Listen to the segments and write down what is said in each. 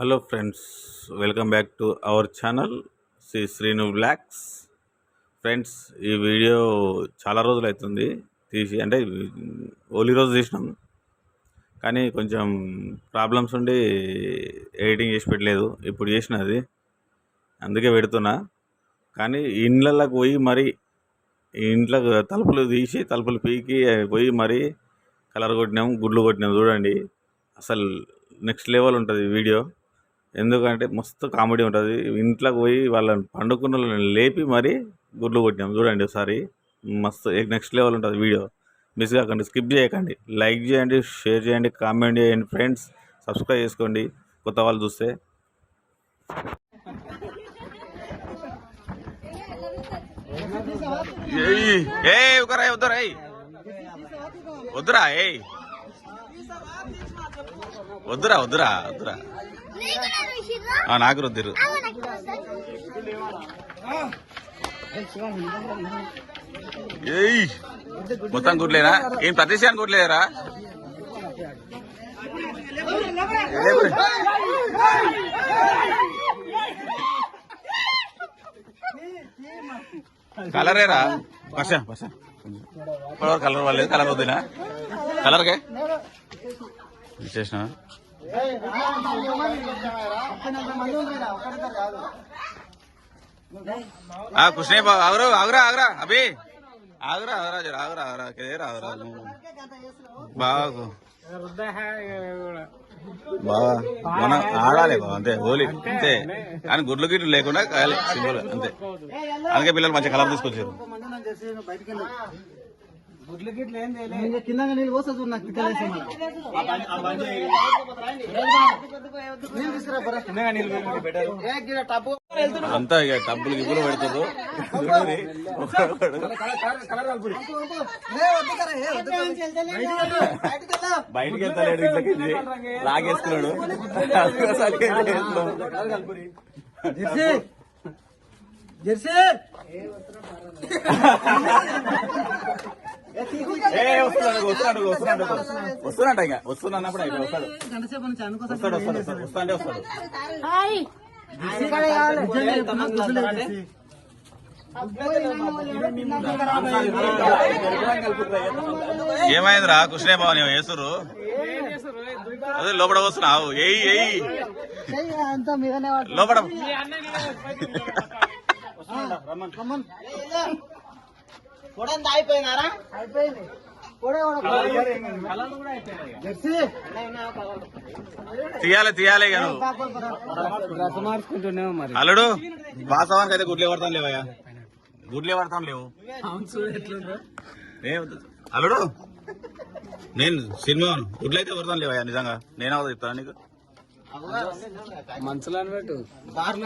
Hello friends welcome back to our channel. Shri Srinu blogs. Friends ఈ video చాలా రోజులు అవుతుంది. తీసి అంటే ఓలీ రోజు తీసినాం. కానీ కొంచెం ప్రాబ్లమ్స్ ఉండి ఎడిటింగ్ చేసి పెట్టలేదు. ఇప్పుడు చేసినది అందుకే పెడుతున్నా. కానీ ఇండ్లకు పోయి మరి ఇంట్లో తలుపులు తీసి తలుపులు పీకి పోయి మరి కలర్ కొట్టినాం గుడ్లు కొట్టినాం చూడండి. అసలు నెక్స్ట్ లెవెల్ ఉంటుంది వీడియో. ఎందుకంటే మస్తు కామెడీ ఉంటుంది. ఇంట్లోకి పోయి వాళ్ళని పండుకున్న వాళ్ళని లేపి మరి గుడ్లు కొట్టినాం. చూడండి ఒకసారి. మస్తు నెక్స్ట్ లెవెల్ ఉంటుంది వీడియో. మిస్ కాకండి స్కిప్ చేయకండి. లైక్ చేయండి షేర్ చేయండి కామెంట్ చేయండి ఫ్రెండ్స్ సబ్స్క్రైబ్ చేసుకోండి. కొత్త వాళ్ళు చూస్తే. ఏ ఒకరా వద్దురా వద్దురా ఏ వద్దురా వద్దురా వద్దురా. ఆ, నాకు రుద్దిరు ఏయ్ మొత్తం గుడ్లేనా? ఏం ప్రతిశాన్ని గుడ్లేరా కలరేరా? పస పస ఇప్పటివరకు కలర్ వాళ్ళేది కలర్ వద్దునా? కలర్కే? విశేషణ కృష్ణ ఆగురు ఆగురా ఆగురా అభి. ఆగురా ఆగురా జర ఆగురా ఆగురా కేరా ఆగురా. నువ్వు బాగు. బాగా మనం ఆడాలి బావ, అంతే హోలీ అంతే. కానీ గుడ్లు గిట్లు లేకుండా కాయాలి సింపుల్ అంతే. అందుకే పిల్లలు మంచి కలర్ తీసుకొచ్చారు. నీళ్ళు అంతా ఇక డబ్బులు గిబ్బులు కరా. బయటికి వెళ్తాడు ఇంట్లోకి లాగేసుకున్నాడు జెర్సీ. వస్తున్నాడు వస్తున్నాడు వస్తున్నాడు వస్తున్నాడు ఇంకా వస్తున్నా అన్నప్పుడు అయితే వస్తాడు వస్తాడు వస్తాడు వస్తాడు వస్తాడు. ఏమైందిరా కృష్ణే బాబు నువ్వు వేసురు అదే లోపల వస్తున్నావు ఏయ్ ఏయ్ చెయ్యి అంతా మీదనే వాడు. లోపల రమ్మన్. అయిపోయింది. పొడే కూడా జెర్సీ? తీయాలి అల్లుడు వాస్తవానికి అయితే గుడ్లే పడతాం లేవయ్యా? గుడ్లే పడతాం లేవు. అల్లుడు నేను సినిమా గుడ్లు అయితే పడతాం లేవయ్యా నిజంగా. నేనే అవుతా చెప్తాను నీకు? మంచులో పెట్టు బార్లు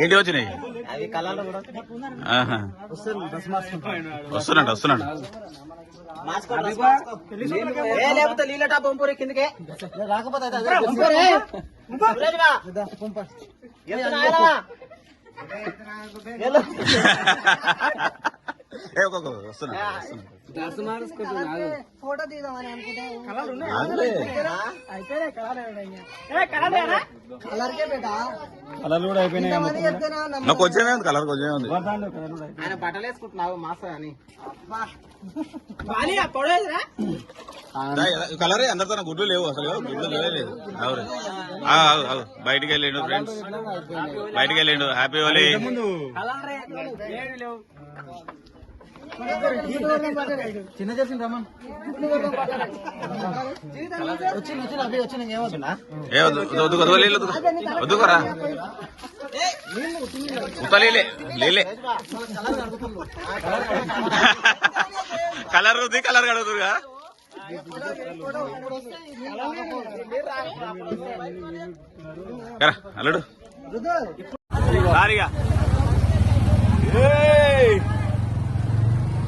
ఏంటి వచ్చినాయి? వస్తున్నాడు వస్తున్నాడు లేకపోతే నీళ్ళ పంపురే కిందకే. రాకపోతే వస్తున్నాడు వస్తున్నాడు. ఫోటో తీద్దామని అనుకుంటే ఆగులే. అయిపోయినాయి కలర్కే బేటా? కలర్లు కూడా అయిపోయినాయి నాకు కొంచెమే ఉంది కలర్ కొంచెమే ఉంది ఆయన బట్టలు వేసుకుంటున్నావు మాస అని దా, కలరే అందరితో గుడ్లు లేవు అసలు. గుడ్లు లేవే లేదు. అవును. బయటికి వెళ్ళిండు ఫ్రెండ్స్ బయటికి వెళ్ళిండు. హ్యాపీ హోలీ చిన్న చేసిన రమన్ వచ్చింది వచ్చింది అవి వచ్చి ఏమవుతున్నా వద్దుకోరా ఉత్తలేలే లేలే కలర్ ఉంది కలర్ కడుగుతురుగా అల్లుడు సారీగా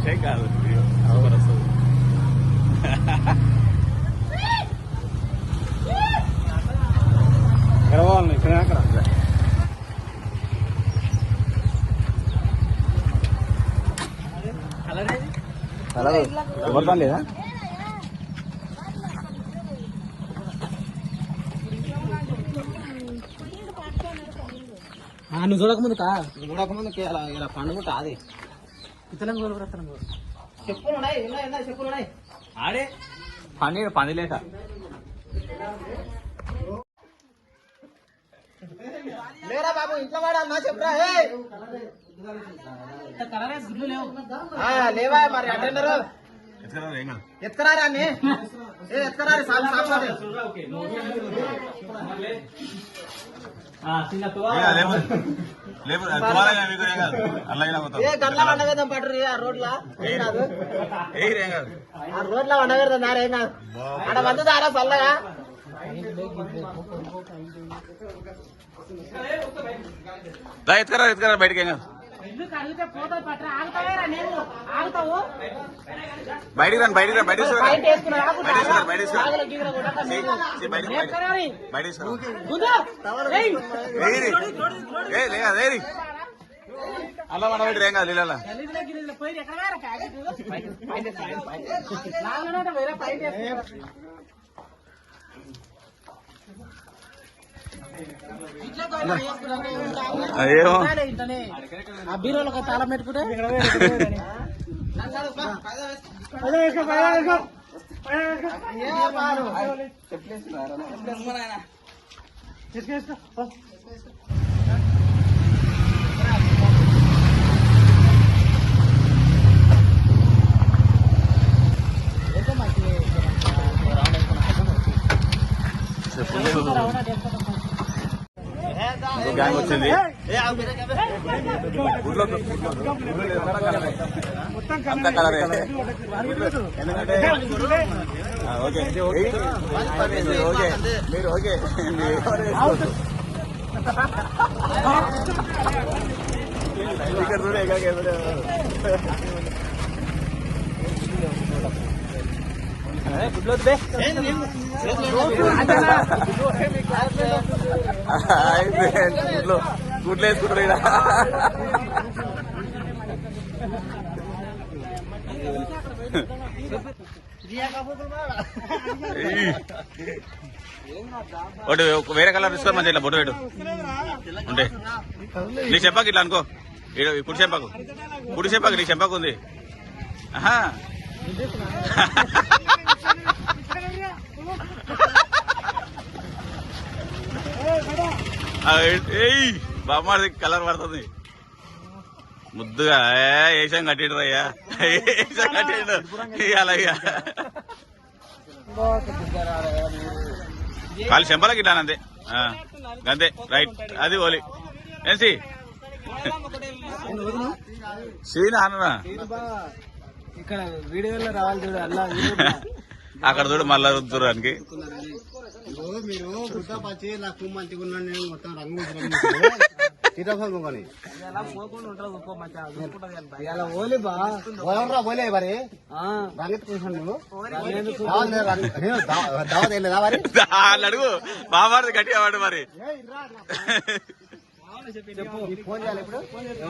Chegada, viu? Agora sou. Gravando, né, cara? Colour ఎవరు పని లేదా నువ్వు చూడకముందు కా చూడకముందు ఇలా పండుగ అది ఇతలం చెప్పులు ఉన్నాయి ఉన్నాయి ఉన్నాయి చెప్పులు ఉన్నాయి ఆడే. పని పని లేక. లేరా బాబు ఇంట్లో వాడాలన్నా చెప్పురా హే. ఆ, లేవా మరి అటెండర్? ఎత్తుకరా రాన్ని ఏ ఎత్తుకరా రే, సాగు సాగు గల్ల వండవేద్దాం పడ్రు ఆ రోడ్ల? ఏం కాదు. ఆ రోడ్ల వండవేద్దాం దారేం కాదు. ఆడ వంద దారా చల్లగా? ఎత్తుకరా ఎత్తుకరా బయటకి ఏం కాదు. బయటికి రండి బయటికి రండి బయటికి బయటికి అదే రే. అలా మన బయట ఏం కాదు అయ్యో. ఆ బీరోలో తాళం పెట్టుకుంటే? ఇంకో గ్యాంగ్ వచ్చింది గుడ్లో అంతా కలరే. ఎందుకంటే ఓకే. ఓకే. మీరు ఓకే. మీరు ఎవరు ఇక్కడ చూడే కాక ఎవరు గుడ్లు గుడ్లు వేసుకుంటారు ఇక్కడ ఒకటి వేరే కలర్ తీసుకో మంచి ఇట్లా బొట్టు వేడు ఉంటే. నీ చెంపాకు ఇట్లా అనుకో. ఈడ ఈ కుడి చెంపాకు. కుడి చెంపాకు నీ చెంపాకు ఉంది. ఆహా ఆ, ఏయ్ బామ్మాడి కలర్ పడుతుంది. ముద్దుగా ఏషం కట్టిడు అయ్యా. ఏషం కట్టిండు ఇయ్యాలయ్యా కాలు చెంపలకి ఇట్లా అంతే. రైట్ అది ఓలి. ఏంసి సీన్ అన్నరా ఇక్కడ వీడియోలో రావాలి చూడు అక్కడ చూడు మళ్ళా రుద్దురానికి. మీరు గుడ్డ పచ్చి నాకు మంచిగా ఉన్నాను నేను మొత్తం రంగు సీతాఫలం కొని. ఓలి ఓలే మరి? అడుగు. బామ్మాడిది గట్టిగా వాడు మరి. నీకు ఫోన్ చేయాలి ఇప్పుడు?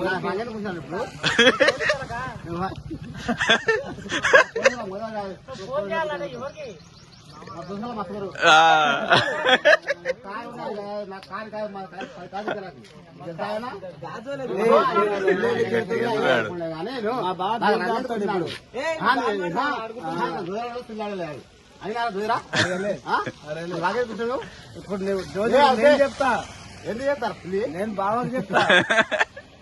నా రంగెత్తు కూర్చోండి ఇప్పుడు. నువ్వు- ఫోన్ చేయాలి. మా దోస్తులు మస్తున్నారు. ఆ. కాయ ఉండాలి, నా కాయ కాయ మా కాయ కాయ కాయ తినకు. ఇది కాయనా? మా బావ రంగెత్తు కూర్చున్నాడు. ఆ, నేను- నా- నా దూరంలో పిల్లాడు లేడు. అని కాదు దూరా? ఆ? నువ్వు రంగెత్తు కూర్చోను? ఇప్పుడు నేను చెప్తా ఎందుకు చెప్తారు నేను బావకి చెప్తా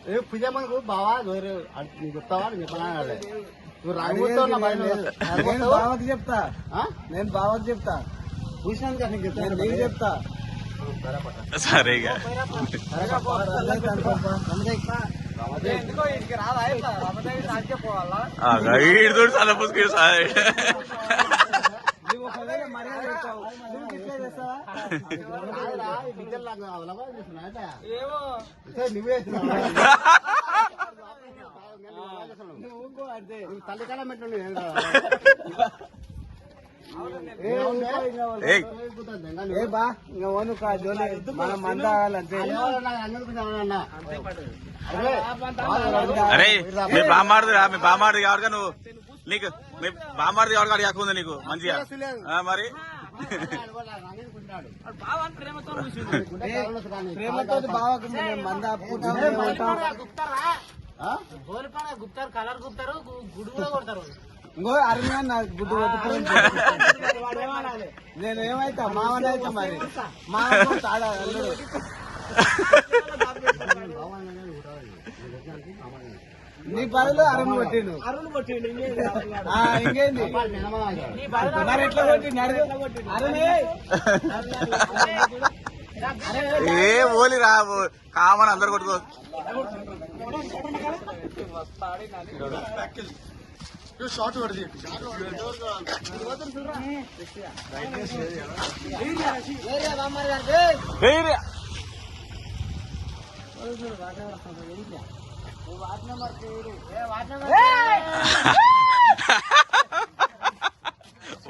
ఏ పుజమ్మకు బావా నీకు చెప్తావా నేను చెప్పనా నేను బావకి చెప్తా? నేను బావకి చెప్తా. నేను చెప్తా. సరే ఈడు చాలా సార్ నువ్వు ఏ. బా ఇంకా ఓను జోలి మనం మంద. అరే, మీ బామ్మాడిది రా మీ బామ్మాడిది కాబట్టి నువ్వు నీకు మీ బామ్మాడిది కాబట్టి కాకుంది నీకు మంచిగా. ఆ, మరి? ప్రేమతో బావకు మంద ఆపుకుంటాం, మేము అంటాం. ఆ? గుప్తారు కలర్ గుప్తారు గుడి కూడా కొడతారు ఇంకో అరవై నా గుడ్డు కొట్టుకుని నేను ఏమైతా మామని అయితే మరి మామ తాడ అల్లుడు నీ బదులు అరుణ్ కొట్టిండు అరుణ్ కొట్టిండు ఇంకేంది? ఆ, ఇంకేంది నీ బదులు మరి ఎట్లా కొట్టిండు అరుణే ఏ ఓలి రా కామన్ అందరు షార్ట్ కొట్టుకో ఏయ్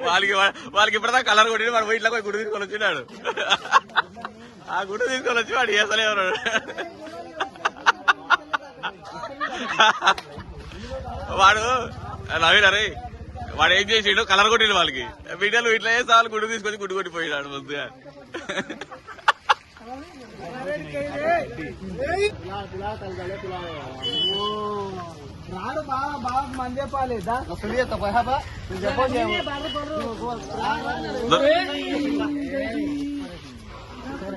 వాళ్ళకి వాళ్ళకి ఇప్పుడుదా కలర్ కొట్టి వాడు ఇంట్లో గుడి తీసుకొని వచ్చినాడు ఆ గుడి తీసుకొని వచ్చి వాడు చేస్తలే ఉన్నాడు వాడు నవీన్ అరే వాడు ఏం చేసిండు? కలర్ కొట్టిండు వాళ్ళకి. బిడ్డలు ఇట్లా చేస్తే వాళ్ళు గుడి తీసుకొని గుడి కొట్టిపోయినాడు ముందుగా రాడు బాగా బాగా మంది చెప్పాలి.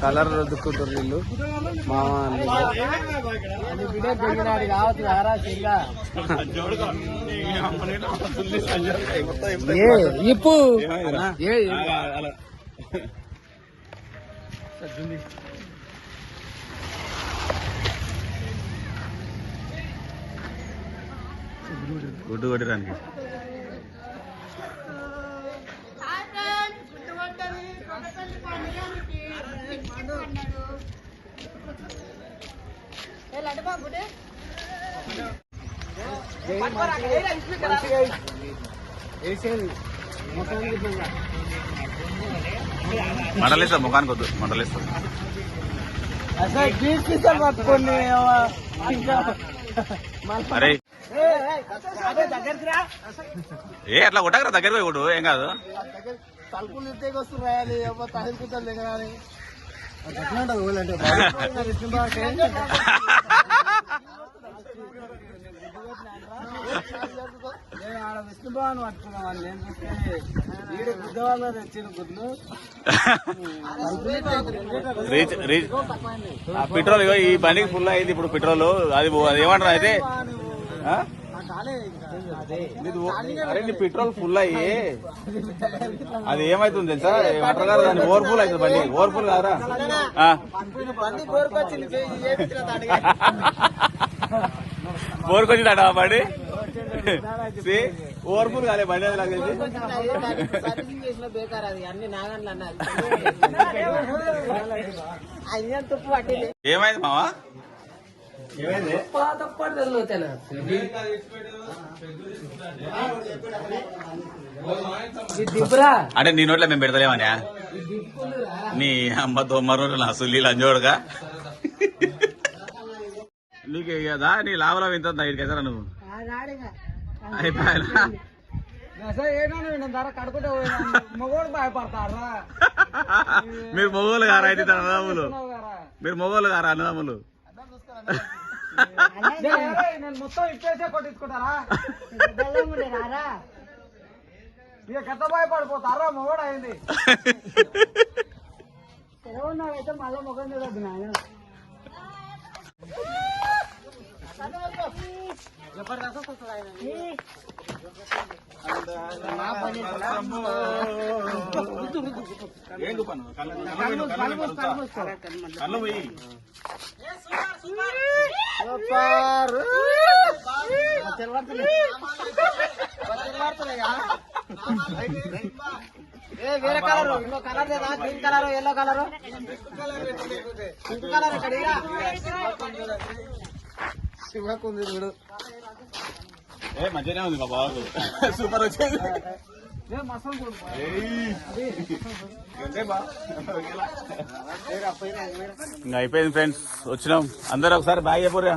కలర్ రుద్దుకుంటారు వీళ్ళు. మా ఇప్పు. గుడ్డు కొట్టడానికి వేసేది మొత్తం ఇట్లా. మండలిస్తా ముఖానికి వద్దు మండలిస్తా అసలు గీట్ పట్టుకోండి అరే. ఏ, అట్లా కొట్టకరా దగ్గరకు పోయి ఏం కాదు. తలుపులు ఇంటికి వస్తున్నాయి ఏమో తహిల్కుంటారు నేను ఆడ విష్ణుభవన్ పట్టుకున్నాం వాళ్ళు నేను చూస్తే వీడు బుద్ధవాళ్ళు తెచ్చిన గుడ్లు. Reach reach. ఆ పెట్రోల్ ఇగో ఈ బండికి ఫుల్ అయింది ఇప్పుడు పెట్రోల్. అది అది ఏమంటారు అయితే? అరే నీ పెట్రోల్ ఫుల్ అయ్యి. అది ఏమైతుంది తెలుసా? ఏమంటారు కదా దాన్ని ఓవర్ఫుల్ అవుతుంది బండి ఓవర్ఫుల్ కాదా ఆ. బండి? ఓవర్ఫుల్ కాలే బండి అది నాకు తెలిసి సర్వీసింగ్ చేసిన అంటే నీ నోట్లో మేము పెడతలేమన్నా నీ అమ్మ తొమ్మరు నా సుల్లి లంజోడుగా నీకు కదా నీ లాభలం నువ్వు? ఏమన్నా ధర కడుకుంటే మగోడు భయపడతారా? మీరు మొగోళ్ళు గారా అయితే అన్నదమ్ములు? మీరు మొగోళ్ళు గారా అన్నదమ్ములు? నేను మొత్తం ఇప్పేసే కొట్టించుకుంటారా? ఇక కథ భయపడిపోతారా? మొగోడు అయింది అయితే మళ్ళీ ముఖం చూడద్దు నాయన. ఏ వేరే కలర్ ఇంకో కలర్ లేదా green colour yellow colour pink colour ఇక్కడ. శివకుంది చూడు ఏ మంచిగానే ఉంది మా బాబు సూపర్ వచ్చేది ఏ మసం చూడు ఇంకా అయిపోయింది ఫ్రెండ్స్ వచ్చినాం అందరు ఒకసారి బాయ్ చెప్పరా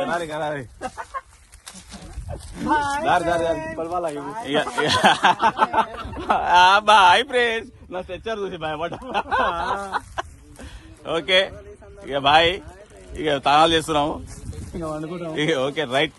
కనాలి కనాలి దారి దారి దారి ఇక, ఇక. ఆ, బాయ్ ఫ్రెండ్స్ నా తెచ్చారు చూసి భయపడ్డా ఓకే ఇక బాయ్ ఇక తాళాలు చేస్తున్నాము. ఇంకా ఓకే రైట్.